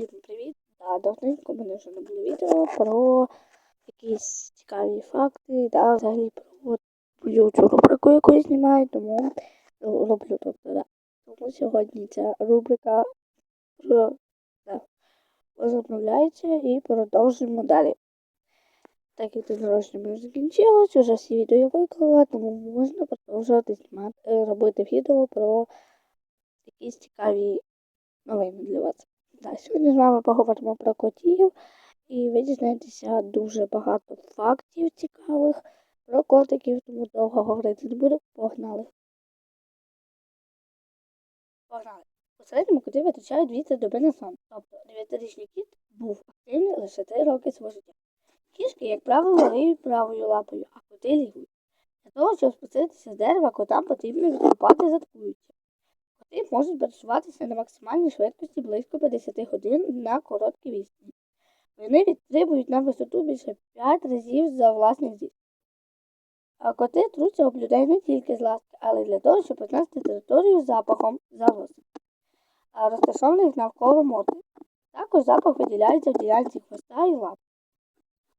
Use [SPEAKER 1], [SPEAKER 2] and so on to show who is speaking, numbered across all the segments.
[SPEAKER 1] Всім привіт! Да, давненько мене вже не було відео про якісь цікаві факти, да, взагалі про цю рубрику, яку я знімаю, тому роблю тобто, да. Тому сьогодні ця рубрика про, да, возобновляється і продовжуємо далі. Так як день народження вже закінчилось, вже всі відео я виклала, тому можна продовжувати знімати, е, робити відео про якісь цікаві новини для вас. Да, сьогодні з вами поговоримо про котів, і ви дізнаєтеся дуже багато фактів цікавих про котиків, тому довго говорити не буду. Погнали. Погнали. У середньому коти витрачають 200 доби на сон. Тобто 9-річний кіт був активний лише 3 роки свого життя. Кішки, як правило, риють правою лапою, а коти лігуть. Для того, щоб спуститися з дерева, котам потрібно відкупати заткуючи. Коти можуть пересуватися на максимальній швидкості близько 50 годин на короткій відстані. Вони відстрибують на висоту більше 5 разів за власних зір. А коти труться об людей не тільки з ласки, але й для того, щоб позначити територію запахом завозу, розташованих навколо морди. Також запах виділяється в ділянці хвоста і лап.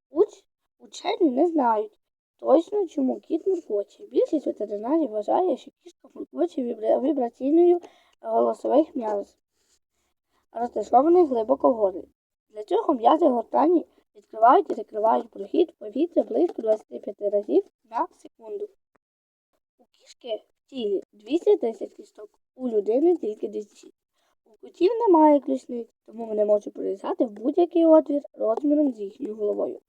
[SPEAKER 1] Уч... Учені не знають точно, чому кіт муркоче. Більшість ветеринарів вважає, що кішка муркоче вібраційною голосових м'язів, розташованих глибоко в горлі. Для цього м'язи гортані відкривають і закривають прохід повітря близько 25 разів на секунду. У кішки в тілі 210 кісток, у людини тільки 10. У котів немає ключниць, тому вони можуть пролізати в будь-який отвір розміром з їхньою головою.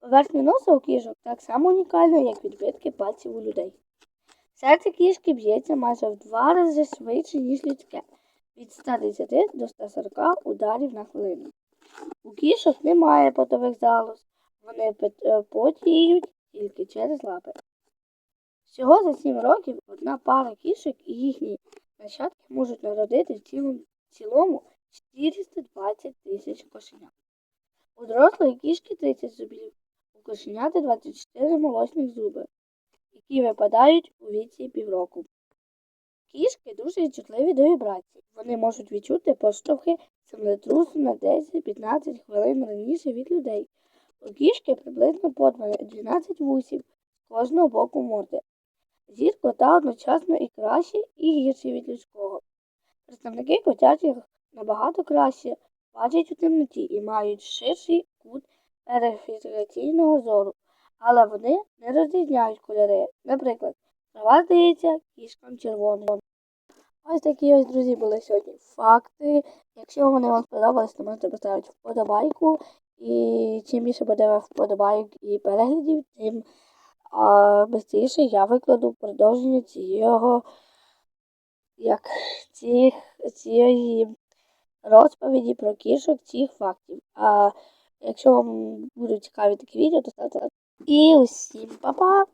[SPEAKER 1] Поверхня носа у кішок так само унікальна, як відбитки пальців у людей. Серце кішки б'ється майже в два рази швидше, ніж людське, від 110 до 140 ударів на хвилину. У кішок немає потових залоз, вони е, потіють тільки через лапи. Всього за 7 років одна пара кішок і їхні нащадки можуть народити в цілому, цілому 420 тисяч кошенят. У дорослої кішки 30 зубів, кошеняти 24 молочних зуби, які випадають у віці півроку. Кішки дуже чутливі до вібрацій. Вони можуть відчути поштовхи землетрусу на 10-15 хвилин раніше від людей. У кішки приблизно по 12 вусів з кожного боку морди. Зір кота одночасно і кращий, і гірший від людського. Представники котячих набагато краще бачать у темноті і мають ширший кут зору, але вони не розрізняють кольори. Наприклад, трава здається кішкам червоною. Ось такі ось, друзі, були сьогодні факти. Якщо вони вам сподобались, то можете поставити вподобайку. І чим більше буде вподобайок і переглядів, тим швидше я викладу продовження цього як цих, цієї розповіді про кішок цих фактів. А якщо вам будуть цікаві такі відео, то ставте лайк. І усім па-па!